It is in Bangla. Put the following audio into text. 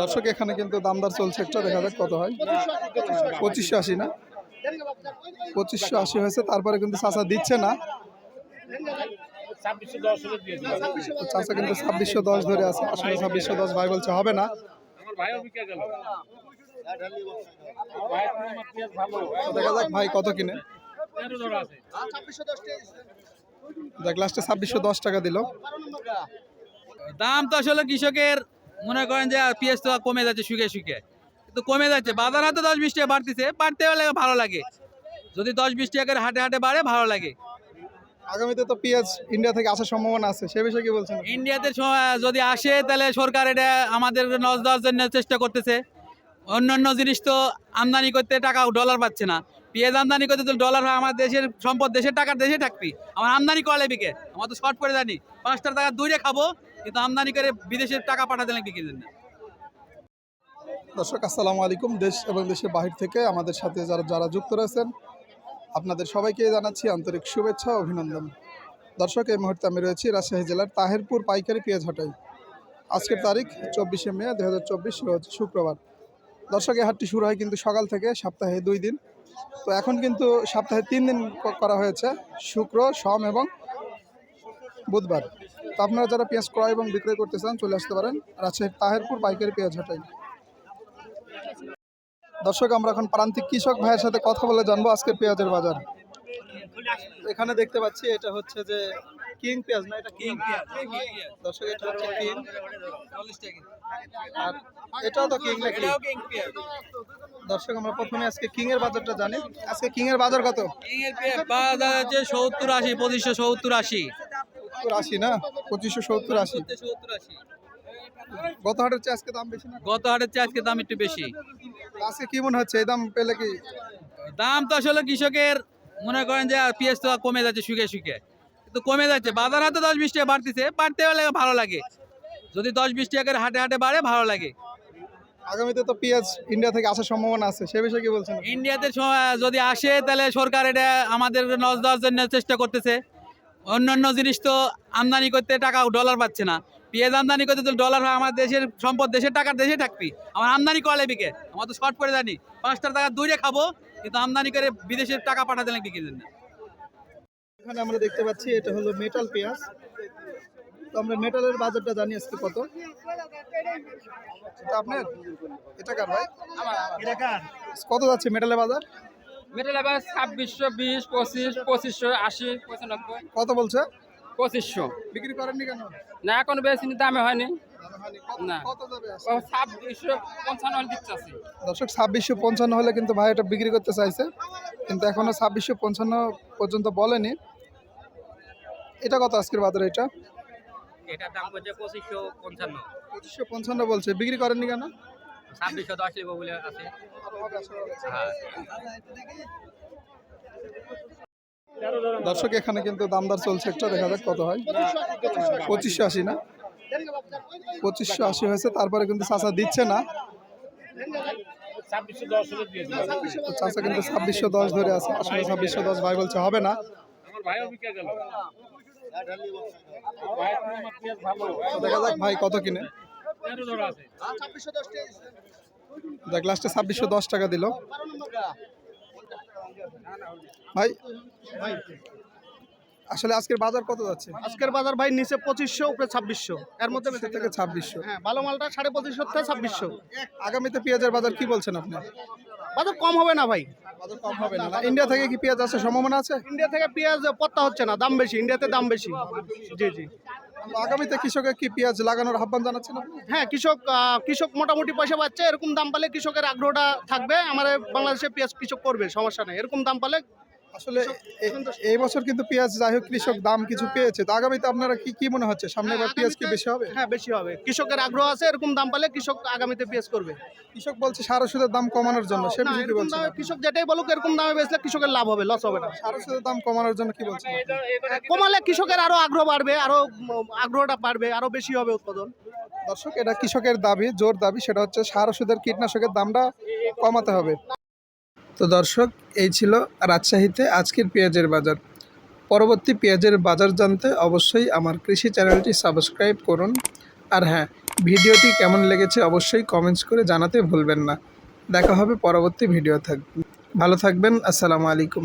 দর্শক, এখানে কিন্তু দামদার চলছে একটা দেখা যাক কত হয়। পঁচিশশো আশি না? পঁচিশশো আশি হয়েছে, তারপরে কিন্তু চাষা দিচ্ছে না। চাষা কিন্তু ছাব্বিশশো দশ ধরে আছে, আসলে ছাব্বিশশো দশ ভাই বলছে হবে না। দেখা যাক ভাই কত কিনে। দেখ লাস্টে ছাব্বিশশো দশ টাকা দিল। দাম তো আসলে কৃষকের মনে করেন যে পেঁয়াজ তো কমে যাচ্ছে শুকে শুকে। কিন্তু কমে যাচ্ছে। বাজার হাতে দশ বিশ টাকা বাড়তেছে। বাড়তে হলে ভালো লাগে। যদি দশ বিশ টাকা করে হাটে হাটে বাড়ে ভালো লাগে। আগামীতে তো পেঁয়াজ ইন্ডিয়া থেকে আসার সম্ভাবনা আছে। সে বিষয়ে কি বলছেন ইন্ডিয়াতে যদি আসে তাহলে সরকার এটা আমাদের নজ দেওয়ার জন্য চেষ্টা করতেছে। অন্যান্য জিনিস তো আমদানি করতে টাকা ডলার পাচ্ছে না। পেঁয়াজ আমদানি করতে তো ডলার হয় আমার দেশের সম্পদ। দেশের টাকা দেশে থাকবি। আমার আমদানি করলে বিকে। আমার তো শর্ট করে জানি। পাঁচটা টাকা দূরে খাব। কিন্তু আমদানি করে বিদেশের টাকা পাঠাতে লাগবে বিক্রির জন্য দর্শক, আসসালামু আলাইকুম, দেশ এবং দেশের বাহির থেকে আমাদের সাথে যারা যারা যুক্ত রয়েছেন, আপনাদের সবাইকে জানাচ্ছি আন্তরিক শুভেচ্ছা, অভিনন্দন। দর্শক, এই মুহূর্তে আমি রয়েছি রাজশাহী জেলার তাহেরপুর পাইকারি পেঁয়াজ হাটাই। আজকের তারিখ চব্বিশে মে দু হাজার চব্বিশ শুক্রবার। দর্শক, এই হাটটি শুরু হয় কিন্তু সকাল থেকে, সপ্তাহে দুই দিন। তো এখন কিন্তু সপ্তাহে তিন দিন করা হয়েছে, শুক্র, সোম এবং বুধবার। তো আপনারা যারা পেঁয়াজ ক্রয় এবং বিক্রয় করতে চান, চলে আসতে পারেন। রাজশাহীর তাহেরপুর পাইকারি পেঁয়াজ হাটাই। দর্শক, আমরা এখন প্রান্তিক কৃষক ভাইয়ের সাথে কথা বলে জানব আজকের পেঁয়াজের বাজার। এখানে দেখতে পাচ্ছি, এটা হচ্ছে যে কিং পেঁয়াজ না, এটা কিং দর্শক, এটা হচ্ছে কিং। আর এটাও তো কিং নাকি? দর্শক, আমরা প্রথমে আজকে কিং এর বাজারটা জানি। আজকে কিং এর বাজার কত? কিং এর বাজার আছে সত্তর আশি, পঁচিশশো সত্তর আশি। সত্তর আশি না? পঁচিশশো সত্তর আশি? গত হাটের চেয়ে আজকে দাম বেশি না? গত হাটের চেয়ে আজকে দাম একটু বেশি। আজকে কি মনে হচ্ছে? এই দাম পেলে কি? দাম তো আসলে কৃষকের মনে করেন যে পেঁয়াজ তো কমে যাচ্ছে শুকে শুকে। কিন্তু কমে যাচ্ছে। বাজার হাতে দশ বিশ টাকা বাড়তেছে। বাড়তে হলে ভালো লাগে। যদি দশ বিশ টাকা করে হাটে হাটে বাড়ে ভালো লাগে। আগামীতে তো পেঁয়াজ ইন্ডিয়া থেকে আসার সম্ভাবনা আছে। সে বিষয়ে কি বলছেন ইন্ডিয়াতে যদি আসে তাহলে সরকার এটা আমাদের নজ দেওয়ার জন্য চেষ্টা করতেছে। অন্যান্য জিনিস তো আমদানি করতে টাকা ডলার পাচ্ছে না। পেঁয়াজ আমদানি করতে তো ডলার হয় আমার দেশের সম্পদ দেশের টাকা দেশে থাকবি। আমার আমদানি করলে বিকে। আমার তো শর্ট করে জানি। পাঁচটা টাকা দূরে খাব কিন্তু আমদানি করে বিদেশের টাকা পাঠাতে লাগবে বিক্রির জন্য এখানে আমরা দেখতে পাচ্ছি এটা হলো মেটাল পেঁয়াজ। তো আমরা মেটালের বাজারটা জানি আজকে কত। এটা আপনার? এটা কার ভাই? কত যাচ্ছে মেটালের বাজার? মেটেল আবার ছাব্বিশশো বিশ পঁচিশ পঁচিশশো আশি পঁচানব্বই। কত বলছে? পঁচিশশো। বিক্রি করেননি কেন? না এখন বেশি দামে হয়নি। দর্শক ছাব্বিশশো পঞ্চান্ন হলে কিন্তু ভাই এটা বিক্রি করতে চাইছে। কিন্তু এখনও ছাব্বিশশো পঞ্চান্ন পর্যন্ত বলেনি। এটা কত আজকের বাজারে এটা? এটার দাম পঁচিশশো পঞ্চান্ন। পঁচিশশো পঞ্চান্ন বলছে। বিক্রি করেননি কেন? ছাব্বিশশো দশ লিখব বলে আছে। হ্যাঁ। দর্শক এখানে কিন্তু দামদার চলছে একটা দেখা যাক কত হয়। পঁচিশশো আশি না? পঁচিশশো আশি হয়েছে তারপরে কিন্তু চাষা দিচ্ছে না। চাষা কিন্তু ছাব্বিশশো দশ ধরে আছে আসলে ছাব্বিশশো দশ ভাই বলছে হবে না। দেখা যাক ভাই কত কিনে। লাস্টে ছাব্বিশশো দশ টাকা দিল। ভাই আসলে আজকের বাজার কত যাচ্ছে? আজকের বাজার ভাই নিচে পঁচিশশো উপরে ছাব্বিশশো। এর মধ্যে থেকে ছাব্বিশশো। হ্যাঁ ভালো মালটা সাড়ে পঁচিশশো থেকে ছাব্বিশশো। আগামীতে পেঁয়াজের বাজার কি বলছেন আপনি? বাজার কম হবে না ভাই। বাজার কম হবে না? ইন্ডিয়া থেকে কি পেঁয়াজ আসার সম্ভাবনা আছে? ইন্ডিয়া থেকে পেঁয়াজ পত্তা হচ্ছে না দাম বেশি ইন্ডিয়াতে দাম বেশি। জি জি। আগামীতে কৃষকের কি পেঁয়াজ লাগানোর আহ্বান জানাচ্ছেন হ্যাঁ কৃষক কৃষক মোটামুটি পয়সা পাচ্ছে, এরকম দাম পালে কৃষকের আগ্রহটা থাকবে। আমাদের বাংলাদেশে পেঁয়াজ কৃষক করবে, সমস্যা নেই। এরকম দাম পালে আসলে এই বছর কিন্তু পেঁয়াজ যাই হোক কৃষক দাম কিছু পেয়েছে। তো আগামীতে আপনারা কি কি মনে হচ্ছে? সামনে এবার পেঁয়াজ কি বেশি হবে? হ্যাঁ বেশি হবে। কৃষকের আগ্রহ আছে এরকম দাম পালে কৃষক আগামীতে পেঁয়াজ করবে। কৃষক বলছে সার ওষুধের দাম কমানোর জন্য। সে না, বিষয়ে কি এরকম কৃষক যেটাই বলুক এরকম দামে বেচলে কৃষকের লাভ হবে লস হবে না। সার ওষুধের দাম কমানোর জন্য কি বলছেন কমালে কৃষকের আরও আগ্রহ বাড়বে আরও আগ্রহটা বাড়বে আরও বেশি হবে উৎপাদন। দর্শক এটা কৃষকের দাবি জোর দাবি সেটা হচ্ছে সার ওষুধের কীটনাশকের দামটা কমাতে হবে। তো দর্শক, এই ছিল রাজশাহীতে আজকের পেঁয়াজের বাজার। পরবর্তী পেঁয়াজের বাজার জানতে অবশ্যই আমার কৃষি চ্যানেলটি সাবস্ক্রাইব করুন। আর হ্যাঁ ভিডিওটি কেমন লেগেছে অবশ্যই কমেন্টস করে জানাতে ভুলবেন না। দেখা হবে পরবর্তী ভিডিও থাকবে ভালো থাকবেন, আসসালামু আলাইকুম।